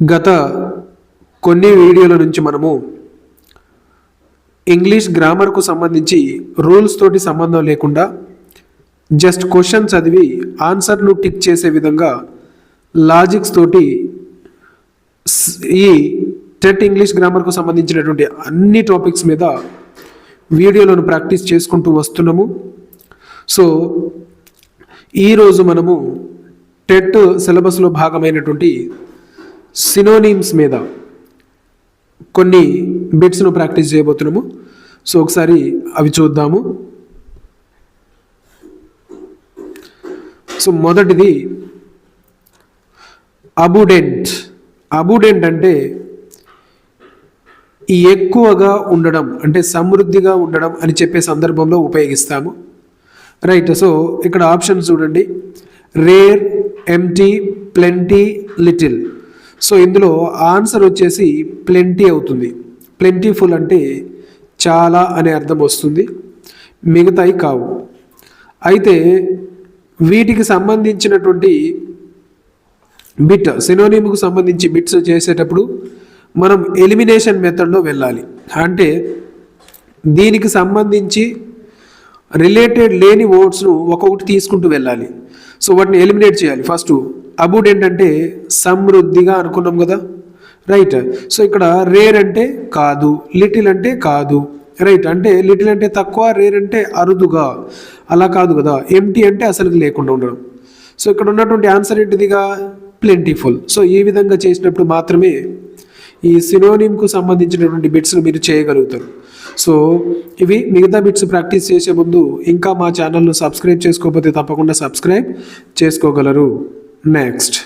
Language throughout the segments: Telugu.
గత కొన్ని వీడియోల నుంచి మనము ఇంగ్లీష్ గ్రామర్కు సంబంధించి రూల్స్ తోటి సంబంధం లేకుండా జస్ట్ క్వశ్చన్ చదివి ఆన్సర్ను టిక్ చేసే విధంగా లాజిక్స్ తోటి ఈ టెట్ ఇంగ్లీష్ గ్రామర్కు సంబంధించినటువంటి అన్ని టాపిక్స్ మీద వీడియోలను ప్రాక్టీస్ చేసుకుంటూ వస్తున్నాము. సో ఈరోజు మనము టెట్ సిలబస్లో భాగమైనటువంటి సినోనిమ్స్ మీద కొన్ని బిట్స్ను ప్రాక్టీస్ చేయబోతున్నాము. సో ఒకసారి అవి చూద్దాము. సో మొదటిది అబుడెంట్ అబుడెంట్ అంటే ఎక్కువగా ఉండడం అంటే సమృద్ధిగా ఉండడం అని చెప్పే సందర్భంలో ఉపయోగిస్తాము. రైట్ సో ఇక్కడ ఆప్షన్స్ చూడండి. Rare empty plenty little so ఇందులో ఆన్సర్ వచ్చేసి ప్లెంటీ అవుతుంది. ప్లెంటీఫుల్ అంటే చాలా అనే అర్థం వస్తుంది. మిగతాయి కావు. అయితే వీటికి సంబంధించినటువంటి బిట్ సినోనిమ్కు సంబంధించి బిట్స్ చేసేటప్పుడు మనం ఎలిమినేషన్ మెథడ్లో వెళ్ళాలి. అంటే దీనికి సంబంధించి రిలేటెడ్ లేని వర్డ్స్ను ఒక్కొక్కటి తీసుకుంటూ వెళ్ళాలి. సో వాటిని ఎలిమినేట్ చేయాలి. ఫస్ట్ అబూట్ ఏంటంటే సమృద్ధిగా అనుకున్నాం కదా? రైట్ సో ఇక్కడ రేర్ అంటే కాదు లిటిల్ అంటే కాదు. రైట్ అంటే లిటిల్ అంటే తక్కువ రేర్ అంటే అరుదుగా. అలా కాదు కదా. ఎంటీ అంటే అసలు లేకుండా ఉండడం. సో ఇక్కడ ఉన్నటువంటి ఆన్సర్ ఏంటిదిగా? ప్లెంటీఫుల్ సో ఈ విధంగా చేసినప్పుడు మాత్రమే ఈ సినోనిమ్కు సంబంధించినటువంటి బిట్స్ను మీరు చేయగలుగుతారు. సో ఇవి మిగతా బిట్స్ ప్రాక్టీస్ చేసే ముందు ఇంకా మా ఛానల్ను సబ్స్క్రైబ్ చేసుకోకపోతే తప్పకుండా సబ్స్క్రైబ్ చేసుకోగలరు. నెక్స్ట్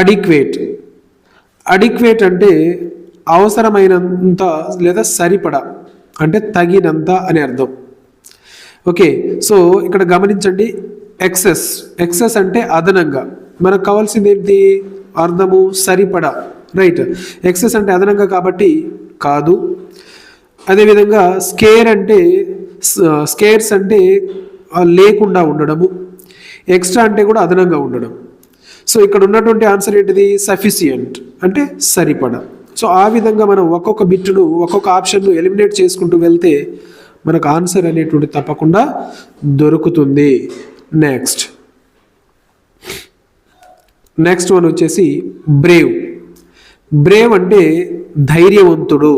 అడిక్వేట్ అడిక్వేట్ అంటే అవసరమైనంత లేదా సరిపడా అంటే తగినంత అని అర్థం. ఓకే సో ఇక్కడ గమనించండి ఎక్సెస్ ఎక్సెస్ అంటే అదనంగా. మనకు కావాల్సింది ఏంటి? అర్థము సరిపడా. రైట్ ఎక్సెస్ అంటే అదనంగా కాబట్టి కాదు. అదేవిధంగా స్కేర్ అంటే స్కేర్స్ అంటే లేకుండా ఉండడము. ఎక్స్ట్రా అంటే కూడా అదనంగా ఉండడం. సో ఇక్కడ ఉన్నటువంటి ఆన్సర్ ఏంటిది? సఫిషియంట్ అంటే సరిపడా. సో ఆ విధంగా మనం ఒక్కొక్క బిట్టును ఒక్కొక్క ఆప్షన్ను ఎలిమినేట్ చేసుకుంటూ వెళ్తే మనకు ఆన్సర్ అనేటువంటి తప్పకుండా దొరుకుతుంది. నెక్స్ట్ నెక్స్ట్ వన్ వచ్చేసి బ్రేవ్ బ్రేవ్ అంటే ధైర్యవంతుడు.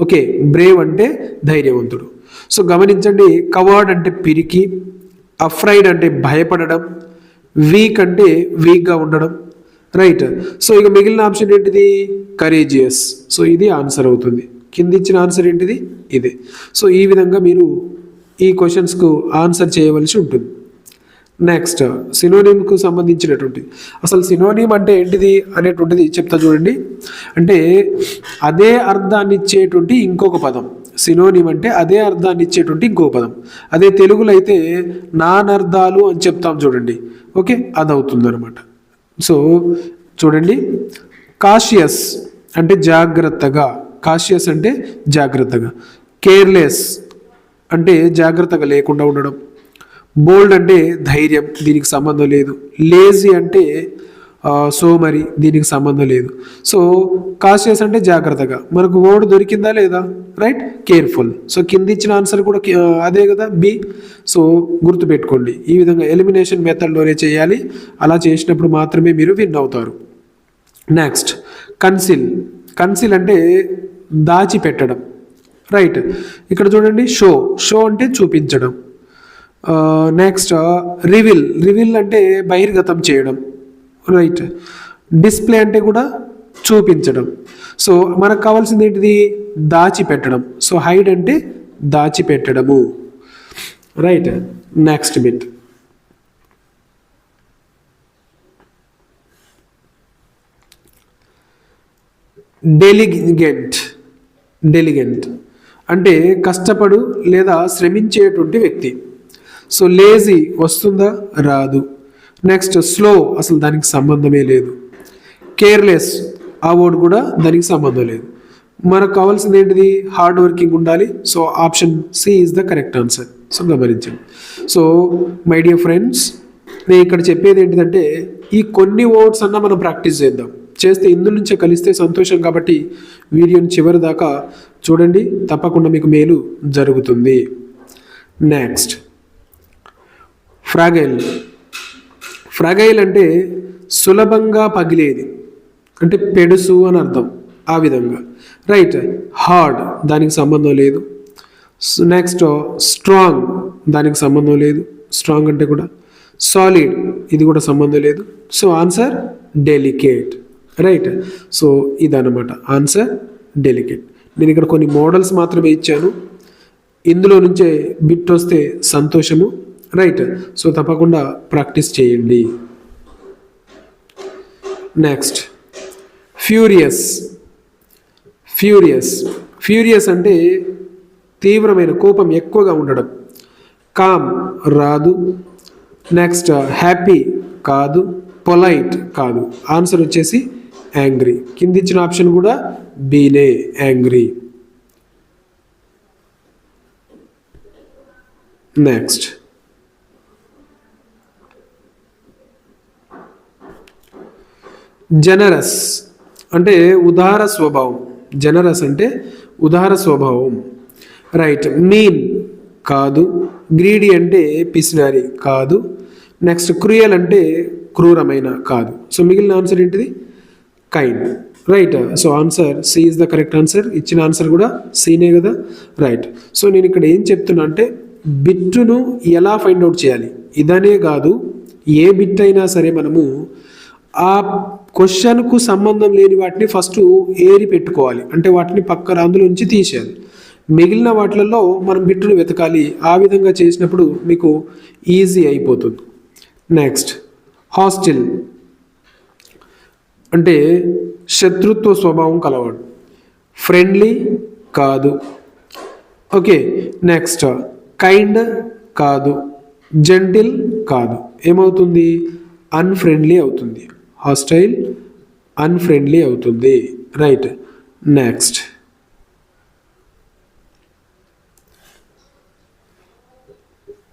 ఓకే బ్రేవ్ అంటే ధైర్యవంతుడు. సో గమనించండి కవర్డ్ అంటే పిరికి అఫ్రైడ్ అంటే భయపడడం వీక్ అంటే వీక్గా ఉండడం రైట్ సో ఇక మిగిలిన ఆప్షన్ ఏంటిది? కరేజియస్ సో ఇది ఆన్సర్ అవుతుంది. కింద ఇచ్చిన ఆన్సర్ ఏంటిది? ఇదే. సో ఈ విధంగా మీరు ఈ క్వశ్చన్స్కు ఆన్సర్ చేయవలసి ఉంటుంది. నెక్స్ట్ సినోనిమ్కు సంబంధించినటువంటి. అసలు సినోనిమ్ అంటే ఏంటిది అనేటువంటిది చెప్తా చూడండి. అంటే అదే అర్థాన్ని ఇచ్చేటువంటి ఇంకొక పదం. సినోనిమ్ అంటే అదే అర్థాన్ని ఇచ్చేటువంటి ఇంకో పదం అదే తెలుగులో అయితే నానర్థాలు అని చెప్తాం చూడండి. ఓకే? అది అవుతుంది అనమాట సో చూడండి. కాషియస్ అంటే జాగ్రత్తగా. కాషియస్ అంటే జాగ్రత్తగా. కేర్లెస్ అంటే జాగ్రత్తగా లేకుండా ఉండడం. బోల్డ్ అంటే ధైర్యం దీనికి సంబంధం లేదు. లేజీ అంటే సో మరి దీనికి సంబంధం లేదు. సో కాషియస్ అంటే జాగ్రత్తగా. మనకు వర్డ్ దొరికిందా లేదా? రైట్ కేర్ఫుల్ సో కింద ఇచ్చిన ఆన్సర్ కూడా అదే కదా? బి సో గుర్తుపెట్టుకోండి. ఈ విధంగా ఎలిమినేషన్ మెథడ్లోనే చేయాలి. అలా చేసినప్పుడు మాత్రమే మీరు విన్ అవుతారు. నెక్స్ట్ కన్సిల్ కన్సిల్ అంటే దాచిపెట్టడం. రైట్ ఇక్కడ చూడండి. షో షో అంటే చూపించడం. నెక్స్ట్ రివిల్ రివిల్ అంటే బహిర్గతం చేయడం. రైట్ డిస్ప్లే అంటే కూడా చూపించడం. సో మనకు కావాల్సింది ఏంటిది? దాచిపెట్టడం. సో హైడ్ అంటే దాచిపెట్టడము. Right next bit diligent diligent అంటే కష్టపడు లేదా శ్రమించేటువంటి వ్యక్తి. సో లేజీ వస్తుందా? రాదు. నెక్స్ట్ స్లో అసలు దానికి సంబంధమే లేదు. కేర్లెస్ ఆ వర్డ్ కూడా దానికి సంబంధం లేదు. మనకు కావాల్సింది ఏంటిది? హార్డ్ వర్కింగ్ ఉండాలి. So option C is the correct answer so గమనించండి. సో మై డియర్ ఫ్రెండ్స్ నేను ఇక్కడ చెప్పేది ఏంటిదంటే ఈ కొన్ని వర్డ్స్ అన్నా మనం ప్రాక్టీస్ చేద్దాం. చేస్తే ఇందు నుంచే కలిస్తే సంతోషం కాబట్టి వీడియోని చివరి దాకా చూడండి. తప్పకుండా మీకు మేలు జరుగుతుంది. నెక్స్ట్ ఫ్రాగైల్ ఫ్రగైల్ అంటే సులభంగా పగిలేది. అంటే పెడుసు అని అర్థం ఆ విధంగా. రైట్ హార్డ్ దానికి సంబంధం లేదు. నెక్స్ట్ స్ట్రాంగ్ దానికి సంబంధం లేదు. స్ట్రాంగ్ అంటే కూడా సాలిడ్ ఇది కూడా సంబంధం లేదు. So answer delicate. Right so ఇదన్నమాట. Answer delicate. నేను ఇక్కడ కొన్ని మోడల్స్ మాత్రమే ఇచ్చాను. ఇందులో నుంచే బిట్ వస్తే సంతోషము రైట్ సో తప్పకుండా ప్రాక్టీస్ చేయండి. నెక్స్ట్ ఫ్యూరియస్ ఫ్యూరియస్ ఫ్యూరియస్ అంటే తీవ్రమైన కోపం ఎక్కువగా ఉండడం. కామ్ రాదు. నెక్స్ట్ హ్యాపీ కాదు. పొలైట్ కాదు. ఆన్సర్ వచ్చేసి యాంగ్రీ కింద ఇచ్చిన ఆప్షన్ కూడా బీనే యాంగ్రీ నెక్స్ట్ జనరస్ అంటే ఉదార స్వభావం. జనరస్ అంటే ఉదార స్వభావం. రైట్ మీన్ కాదు గ్రీడీ అంటే పిసినారి కాదు నెక్స్ట్ క్రూయల్ అంటే క్రూరమైన కాదు. సో మిగిలిన ఆన్సర్ ఏంటిది? Kind right so answer C is the correct answer ఇచ్చిన ఆన్సర్ కూడా సీనే కదా? రైట్ సో నేను ఇక్కడ ఏం చెప్తున్నా అంటే బిట్టును ఎలా ఫైండ్ అవుట్ చేయాలి? ఇదనే కాదు ఏ బిట్ అయినా సరే మనము ఆ క్వశ్చన్కు సంబంధం లేని వాటిని ఫస్ట్ ఏరి పెట్టుకోవాలి. అంటే వాటిని పక్కన అందులో నుంచి తీసేయాలి. మిగిలిన వాటిలలో మనం బిట్టును వెతకాలి. ఆ విధంగా చేసినప్పుడు మీకు ఈజీ అయిపోతుంది. నెక్స్ట్ హాస్టిల్ అంటే శత్రుత్వ స్వభావం కలవాడు. ఫ్రెండ్లీ కాదు. ఓకే నెక్స్ట్ కైండ్ కాదు. జెంటిల్ కాదు. ఏమవుతుంది? అన్ఫ్రెండ్లీ అవుతుంది. హాస్టైల్ అన్ఫ్రెండ్లీ అవుతుంది. రైట్ నెక్స్ట్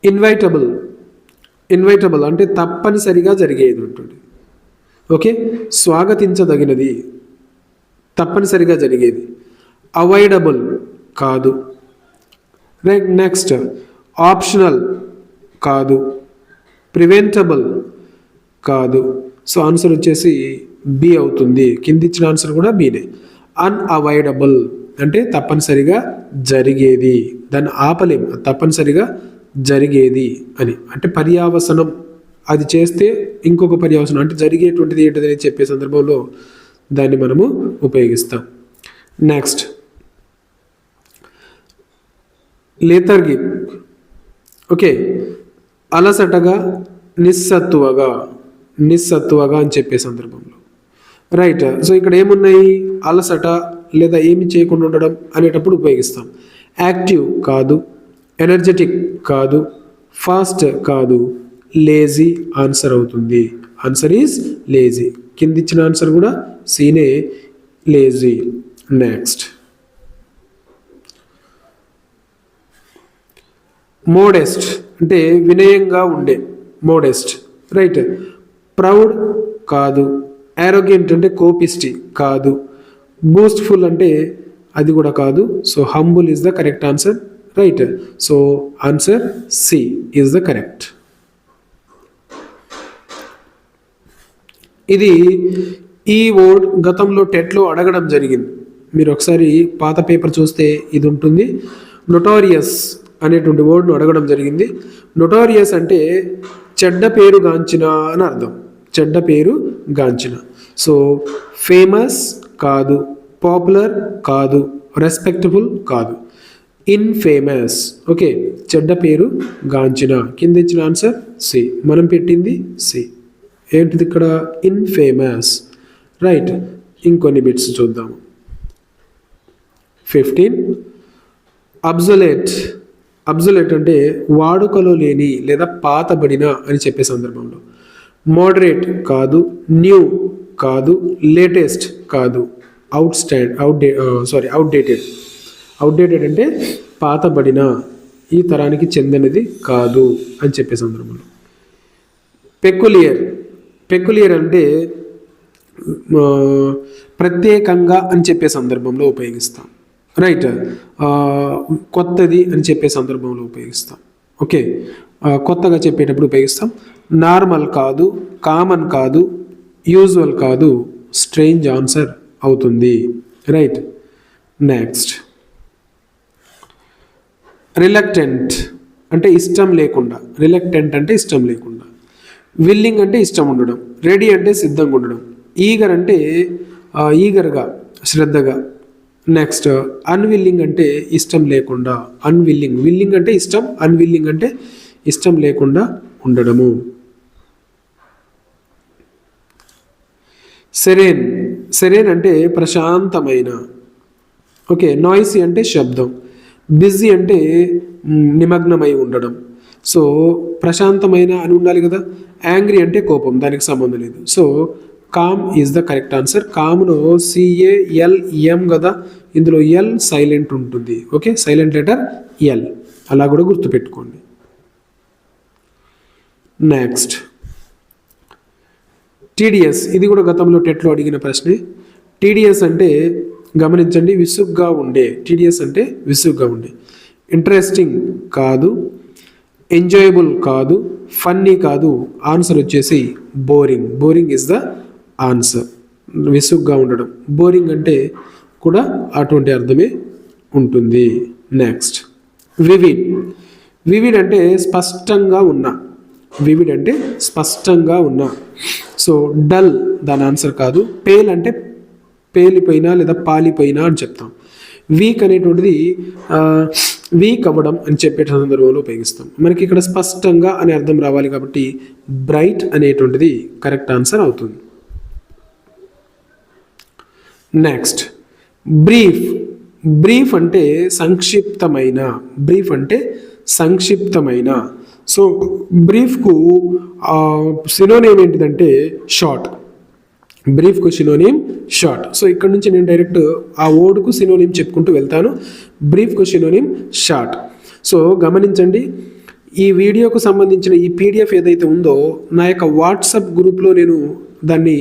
ఇన్వైటబుల్ ఇన్వైటబుల్ అంటే తప్పనిసరిగా జరిగేది ఉంటుంది ఓకే స్వాగతించదగినది. తప్పనిసరిగా జరిగేది. అవాయిడబుల్ కాదు. రైట్ నెక్స్ట్ ఆప్షనల్ కాదు. ప్రివెంటబుల్ కాదు. సో ఆన్సర్ వచ్చేసి బి అవుతుంది. కింద ఇచ్చిన ఆన్సర్ కూడా బీనే అన్అవాయిడబుల్ అంటే తప్పనిసరిగా జరిగేది. దాన్ని ఆపలేము. తప్పనిసరిగా జరిగేది అని. అంటే పర్యావసనం. అది చేస్తే ఇంకొక పర్యావసనం. అంటే జరిగేటువంటిది ఏంటిదని చెప్పే సందర్భంలో దాన్ని మనము ఉపయోగిస్తాం. నెక్స్ట్. లేతర్గి. ఓకే. అలసటగా నిస్సత్తువగా. నిస్సత్వగా అని చెప్పే సందర్భంలో. రైట్ సో ఇక్కడ ఏమున్నాయి? అలసట లేదా ఏమి చేయకుండా ఉండడం అనేటప్పుడు ఉపయోగిస్తాం. యాక్టివ్ కాదు ఎనర్జెటిక్ కాదు ఫాస్ట్ కాదు లేజీ ఆన్సర్ అవుతుంది. ఆన్సర్ ఈజ్ లేజీ కింద ఇచ్చిన ఆన్సర్ కూడా సీనే లేజీ నెక్స్ట్ మోడెస్ట్ అంటే వినయంగా ఉండే. మోడెస్ట్ రైట్ ప్రౌడ్ కాదు యారోగెంట్ అంటే కోపిస్టి కాదు. బూస్ట్ఫుల్ అంటే అది కూడా కాదు. So humble is the correct answer right? So answer C is the correct. ఇది ఈ వర్డ్ గతంలో టెట్లో అడగడం జరిగింది. మీరు ఒకసారి పాత పేపర్ చూస్తే ఇది ఉంటుంది. నొటారియస్ అనేటువంటి వర్డ్ను అడగడం జరిగింది. నొటారియస్ అంటే చెడ్డ పేరుగాంచిన అని అర్థం. చెడ్డ పేరు గాంచిన. సో ఫేమస్ కాదు పాపులర్ కాదు రెస్పెక్టబుల్ కాదు. ఇన్ఫేమస్ ఓకే చెడ్డ పేరు గాంచిన. కింద ఇచ్చిన ఆన్సర్ సి మనం పెట్టింది సి ఏంటిది ఇక్కడ? ఇన్ఫేమస్ రైట్ ఇంకొన్ని బిట్స్ చూద్దాము. ఫిఫ్టీన్ అబ్జొలేట్ అబ్జొలేట్ అంటే వాడుకలో లేని లేదా పాతబడిన అని చెప్పే సందర్భంలో. మోడరేట్ కాదు న్యూ కాదు లేటెస్ట్ కాదు. Out stand out sorry outdated outdated అంటే పాతబడిన ఈ తరానికి చెందినది కాదు అని చెప్పే సందర్భంలో. పెకులియర్ పెకులియర్ అంటే ప్రత్యేకంగా అని చెప్పే సందర్భంలో ఉపయోగిస్తాం. రైట్ కొత్తది అని చెప్పే సందర్భంలో ఉపయోగిస్తాం. ఓకే కొత్తగా చెప్పేటప్పుడు ఉపయోగిస్తాం. నార్మల్ కాదు కామన్ కాదు యూజువల్ కాదు స్ట్రేంజ్ ఆన్సర్ అవుతుంది. రైట్. నెక్స్ట్. రిలక్టెంట్ అంటే ఇష్టం లేకుండా. రిలక్టెంట్ అంటే ఇష్టం లేకుండా. విల్లింగ్ అంటే ఇష్టం ఉండడం. రెడీ అంటే సిద్ధంగా ఉండడం. ఈగర్ అంటే ఈగర్గా శ్రద్ధగా. నెక్స్ట్ అన్విల్లింగ్ అంటే ఇష్టం లేకుండా. అన్విల్లింగ్. విల్లింగ్ అంటే ఇష్టం అన్విల్లింగ్ అంటే ఇష్టం లేకుండా ఉండడము. సెరేన్ సెరేన్ అంటే ప్రశాంతమైన. ఓకే నాయిసీ అంటే శబ్దం. బిజీ అంటే నిమగ్నమై ఉండడం. సో ప్రశాంతమైన అని ఉండాలి కదా. యాంగ్రీ అంటే కోపం దానికి సంబంధం లేదు. So calm is the correct answer కామ్లో C A L M కదా. ఇందులో ఎల్ సైలెంట్ ఉంటుంది. ఓకే సైలెంట్ లెటర్ ఎల్ అలా కూడా గుర్తుపెట్టుకోండి. నెక్స్ట్ టీడీఎస్ ఇది కూడా గతంలో టెట్లో అడిగిన ప్రశ్నే. టీడీఎస్ అంటే గమనించండి విసుగ్గా ఉండే. టీడీఎస్ అంటే విసుగ్గా ఉండే. ఇంట్రెస్టింగ్ కాదు ఎంజాయబుల్ కాదు ఫన్నీ కాదు ఆన్సర్ వచ్చేసి boring boring is the answer విసుగ్గా ఉండడం. బోరింగ్ అంటే కూడా అటువంటి అర్థమే ఉంటుంది. నెక్స్ట్ వివిడ్ వివిడ్ అంటే స్పష్టంగా ఉన్న. వివిడ్ అంటే స్పష్టంగా ఉన్న. సో డల్ దాని ఆన్సర్ కాదు. పేల్ అంటే పేలిపోయినా లేదా పాలిపోయినా అని చెప్తాం. వీక్ అనేటువంటిది వీక్ అవ్వడం అని చెప్పే సందర్భంలో ఉపయోగిస్తాం. మనకి ఇక్కడ స్పష్టంగా అనే అర్థం రావాలి కాబట్టి బ్రైట్ అనేటువంటిది కరెక్ట్ ఆన్సర్ అవుతుంది. Next brief. బ్రీఫ్ అంటే సంక్షిప్తమైన. బ్రీఫ్ అంటే సంక్షిప్తమైన. సో బ్రీఫ్కు సినోనేమ్ ఏంటిదంటే షార్ట్. బ్రీఫ్కు సినోనేమ్ షార్ట్. సో ఇక్కడ నుంచి నేను డైరెక్ట్ ఆ ఓడ్కు సినోనేమ్ చెప్పుకుంటూ వెళ్తాను. బ్రీఫ్కు సినోనేమ్ షార్ట్. సో గమనించండి ఈ వీడియోకు సంబంధించిన ఈ పీడిఎఫ్ ఏదైతే ఉందో నా యొక్క వాట్సాప్ గ్రూప్లో నేను దాన్ని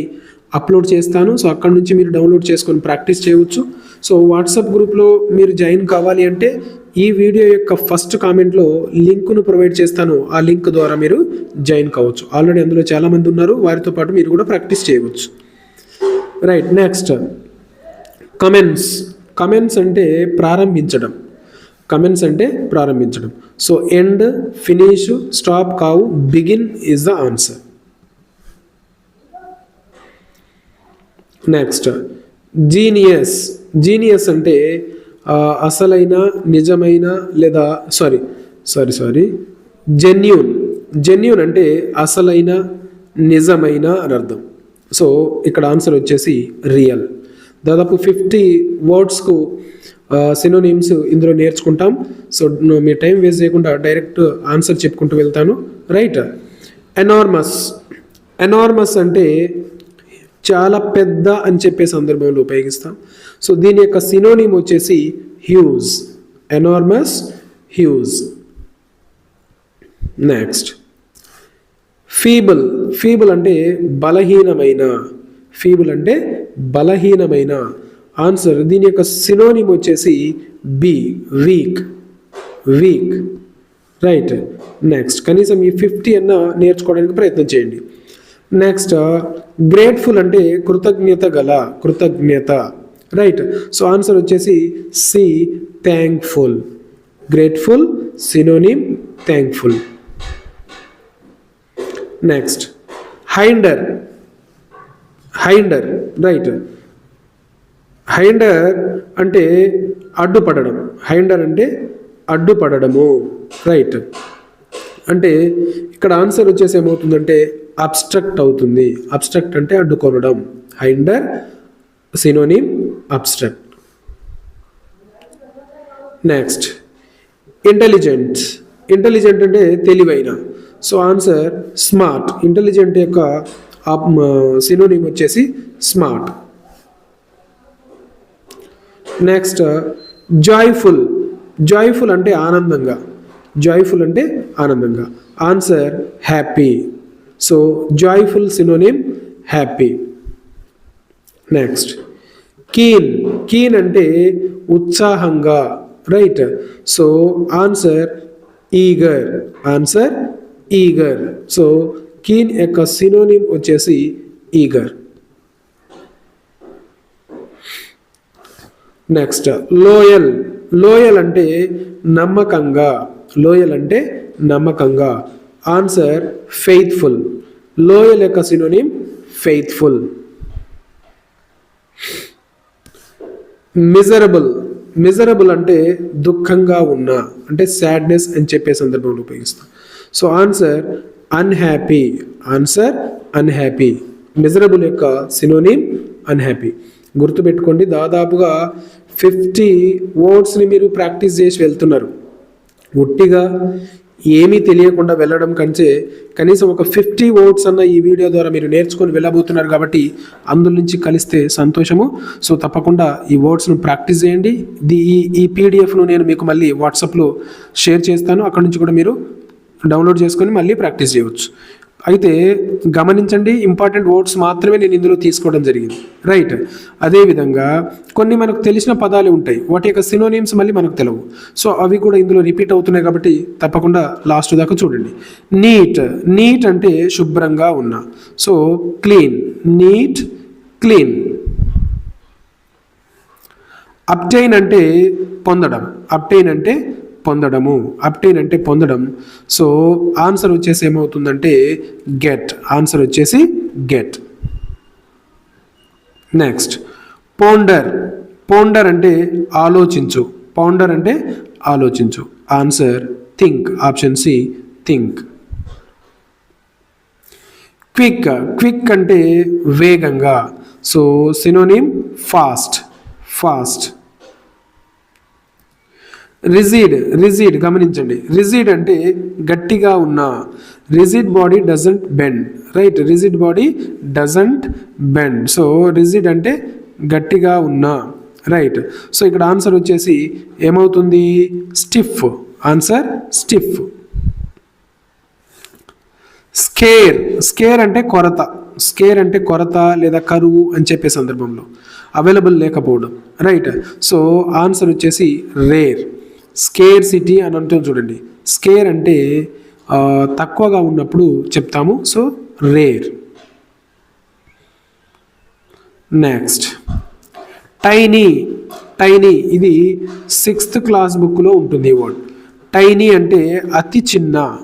అప్లోడ్ చేస్తాను. సో అక్కడ నుంచి మీరు డౌన్లోడ్ చేసుకొని ప్రాక్టీస్ చేయవచ్చు. సో వాట్సాప్ గ్రూప్లో మీరు జాయిన్ కావాలి అంటే ఈ వీడియో యొక్క ఫస్ట్ కామెంట్లో లింక్ను ప్రొవైడ్ చేస్తాను. ఆ లింక్ ద్వారా మీరు జాయిన్ కావచ్చు. ఆల్రెడీ అందులో చాలామంది ఉన్నారు. వారితో పాటు మీరు కూడా ప్రాక్టీస్ చేయవచ్చు. Right next. కమెంట్స్. కమెంట్స్ అంటే ప్రారంభించడం. కమెంట్స్ అంటే ప్రారంభించడం. సో ఎండ్ ఫినిష్ స్టాప్ కావు begin is the answer next genius genius అంటే అసలైన నిజమైన లేదా sorry sorry sorry genuine genuine అంటే అసలైన నిజమైన అని అర్థం. సో ఇక్కడ ఆన్సర్ వచ్చేసి రియల్ దాదాపు ఫిఫ్టీ వర్డ్స్కు సినోనిమ్స్ ఇందులో నేర్చుకుంటాం. సో మీ టైం వేస్ట్ చేయకుండా డైరెక్ట్ ఆన్సర్ చెప్పుకుంటూ వెళ్తాను. రైట్ ఎనార్మస్ ఎనార్మస్ అంటే చాలా పెద్ద అని చెప్పే సందర్భంలో ఉపయోగిస్తాం. సో దీని యొక్క సినోనిమ్ వచ్చేసి huge. Enormous huge next feeble feeble అంటే బలహీనమైన. ఫీబుల్ అంటే బలహీనమైన. ఆన్సర్ దీని యొక్క సినోనిమ్ వచ్చేసి B weak weak right next కనీసం ఈ ఫిఫ్టీ అన్న నేర్చుకోవడానికి ప్రయత్నం చేయండి. నెక్స్ట్ గ్రేట్ఫుల్ అంటే కృతజ్ఞత గల కృతజ్ఞత. రైట్ సో ఆన్సర్ వచ్చేసి C thankful grateful synonym thankful next hinder hinder right hinder అంటే అడ్డుపడడం. హైండర్ అంటే అడ్డుపడడము. రైట్ అంటే ఇక్కడ ఆన్సర్ వచ్చేసి ఏమవుతుందంటే అబ్స్ట్రక్ట్ అవుతుంది. అబ్స్ట్రక్ట్ అంటే అడ్డుకొనడం. Hinder synonym obstruct. Next intelligent. Intelligent అంటే తెలివైన. So answer smart. ఇంటెలిజెంట్ యొక్క సినోనిమ్ వచ్చేసి స్మార్ట్. Next joyful. జాయ్ఫుల్ అంటే ఆనందంగా. జాయ్ఫుల్ అంటే ఆనందంగా. Answer happy. So joyful synonym happy next keen keen అంటే ఉత్సాహంగా right so answer eager answer eager so keen యొక్క సినోనిమ్ వచ్చేసి ఈగర్ నెక్స్ట్ లోయల్ లోయల్ అంటే నమ్మకంగా. లోయల్ అంటే నమ్మకంగా. ఆన్సర్ ఫెయిత్ఫుల్ లోయల్ యొక్క సినోనిమ్ ఫెయిత్ఫుల్ మిజరబుల్ మిజరబుల్ అంటే దుఃఖంగా ఉన్న అంటే సాడ్నెస్ అని చెప్పే సందర్భంలో ఉపయోగిస్తాం. So answer unhappy answer unhappy miserable యొక్క సినోనిమ్ అన్హ్యాపీ గుర్తుపెట్టుకోండి దాదాపుగా ఫిఫ్టీ వర్డ్స్ని మీరు ప్రాక్టీస్ చేసి వెళ్తున్నారు. ఒట్టిగా ఏమీ తెలియకుండా వెళ్ళడం కంటే కనీసం ఒక ఫిఫ్టీ ఓట్స్ అన్న ఈ వీడియో ద్వారా మీరు నేర్చుకొని వెళ్ళబోతున్నారు కాబట్టి అందులో నుంచి కలిస్తే సంతోషము. సో తప్పకుండా ఈ ఓట్స్ను ప్రాక్టీస్ చేయండి. ది ఈ ఈ పీడిఎఫ్ను నేను మీకు మళ్ళీ వాట్సాప్లో షేర్ చేస్తాను. అక్కడ నుంచి కూడా మీరు డౌన్లోడ్ చేసుకొని మళ్ళీ ప్రాక్టీస్ చేయవచ్చు. అయితే గమనించండి ఇంపార్టెంట్ వర్డ్స్ మాత్రమే నేను ఇందులో తీసుకోవడం జరిగింది. రైట్ అదేవిధంగా కొన్ని మనకు తెలిసిన పదాలు ఉంటాయి. వాటి యొక్క సినోనిమ్స్ మళ్ళీ మనకు తెలియవు సో అవి కూడా ఇందులో రిపీట్ అవుతున్నాయి కాబట్టి తప్పకుండా లాస్ట్ దాకా చూడండి. నీట్ నీట్ అంటే శుభ్రంగా ఉన్న. So clean neat clean obtain అంటే పొందడం. అప్టైన్ అంటే పొందడము అప్టైన్ అంటే పొందడం. సో ఆన్సర్ వచ్చేసి ఏమవుతుందంటే గెట్ ఆన్సర్ వచ్చేసి గెట్ నెక్స్ట్ పౌండర్ పౌండర్ అంటే ఆలోచించు. పౌండర్ అంటే ఆలోచించు. Answer think option C think quick quick అంటే వేగంగా. So synonym fast fast rigid rigid గమనించండి. రిజిడ్ అంటే గట్టిగా ఉన్న. Rigid body doesn't bend. Right rigid body doesn't bend. So rigid అంటే గట్టిగా ఉన్న. రైట్. సో ఇక్కడ ఆన్సర్ వచ్చేసి ఏమవుతుంది? Stiff. Answer stiff. Scarce. Scarce అంటే కొరత. స్కేర్ అంటే కొరత లేదా కరువు అని చెప్పే సందర్భంలో. అవైలబుల్ లేకపోవడం. రైట్. సో ఆన్సర్ వచ్చేసి రేర్. స్కేర్ సిటీ అని అంటే చూడండి. స్కేర్ అంటే తక్కువగా ఉన్నప్పుడు చెప్తాము. So rare. Next. Tiny. Tiny ఇది సిక్స్త్ క్లాస్ బుక్లో ఉంటుంది వర్డ్. టైనీ అంటే అతి చిన్న.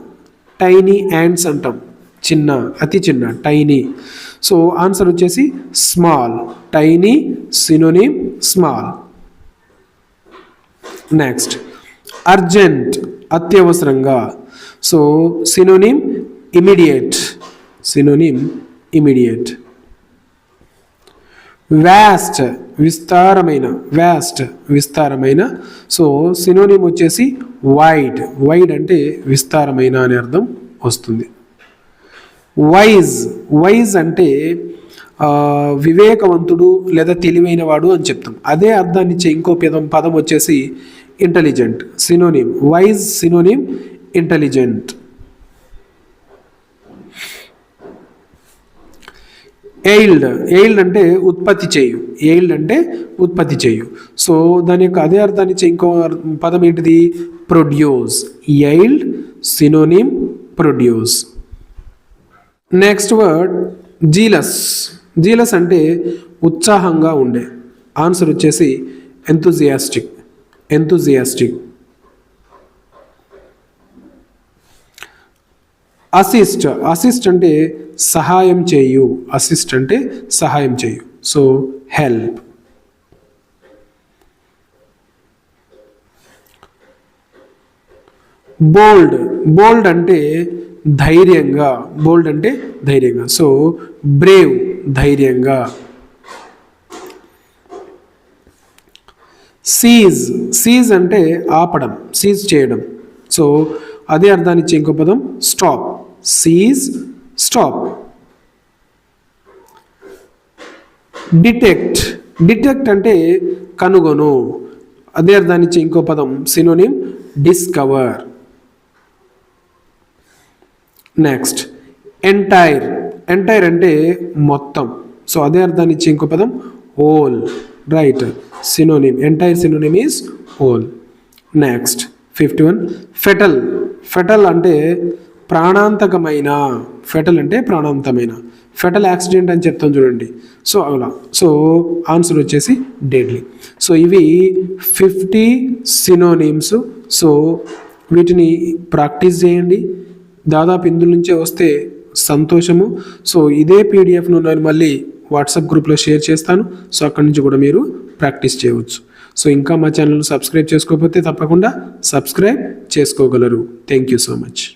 టైనీ యాండ్స్ అంటాం. చిన్న అతి చిన్న టైనీ. సో ఆన్సర్ వచ్చేసి small. Tiny synonym small. Next. Urgent అత్యవసరంగా. So synonym immediate synonym immediate vast విస్తారమైన వ్యాస్ట్ విస్తారమైన. సో సినోనిమ్ వచ్చేసి వైడ్ వైడ్ అంటే విస్తారమైన అనే అర్థం వస్తుంది. వైజ్ వైజ్ అంటే వివేకవంతుడు లేదా తెలివైనవాడు అని చెప్తాం. అదే అర్థాన్ని ఇచ్చే ఇంకో పదం పదం వచ్చేసి intelligent synonym wise synonym intelligent yield yield అంటే ఉత్పత్తి చేయు. ఎయిల్డ్ అంటే ఉత్పత్తి చేయు. సో దాని యొక్క అదే అర్థాన్ని ఇంకో పదం ఏంటిది? Produce yield synonym produce next word zealous zealous అంటే ఉత్సాహంగా ఉండే. ఆన్సర్ వచ్చేసి ఎంతూజియాస్టిక్ ఎంతుజియాస్టిక్ అసిస్ట్ అసిస్ట్ అంటే సహాయం చేయు. అసిస్ట్ అంటే సహాయం చేయు. సో హెల్ప్ బోల్డ్ బోల్డ్ అంటే ధైర్యంగా. బోల్డ్ అంటే ధైర్యంగా. సో బ్రేవ్ ధైర్యంగా. సీజ్. సీజ్ అంటే ఆపడం సీజ్ చేయడం. సో అదే అర్థాన్ని ఇచ్చే ఇంకో పదం stop. Cease stop. Detect. Detect అంటే కనుగొను. అదే అర్థాన్ని ఇచ్చే ఇంకో పదం synonym discover. Next entire. Entire అంటే మొత్తం. సో అదే అర్థాన్ని ఇచ్చే ఇంకో పదం whole right. Synonym entire synonym is whole next fifty one fatal fatal అంటే ప్రాణాంతకమైన ఫెటల్ అంటే ప్రాణాంతమైన. ఫెటల్ యాక్సిడెంట్ అని చెప్తాం చూడండి. సో అలా. సో ఆన్సర్ వచ్చేసి డెడ్లీ సో ఇవి ఫిఫ్టీ సినోనిమ్స్ సో వీటిని ప్రాక్టీస్ చేయండి. దాదాపు ఇందు నుంచే వస్తే సంతోషము. సో ఇదే పీడిఎఫ్ను నేను మళ్ళీ వాట్సాప్ గ్రూప్లో షేర్ చేస్తాను. సో అక్కడి నుంచి కూడా మీరు ప్రాక్టీస్ చేయవచ్చు. సో ఇంకా మా ఛానల్ సబ్స్క్రైబ్ చేసుకోకపోతే తప్పకుండా సబ్స్క్రైబ్ చేసుకోగలరు. Thank you so much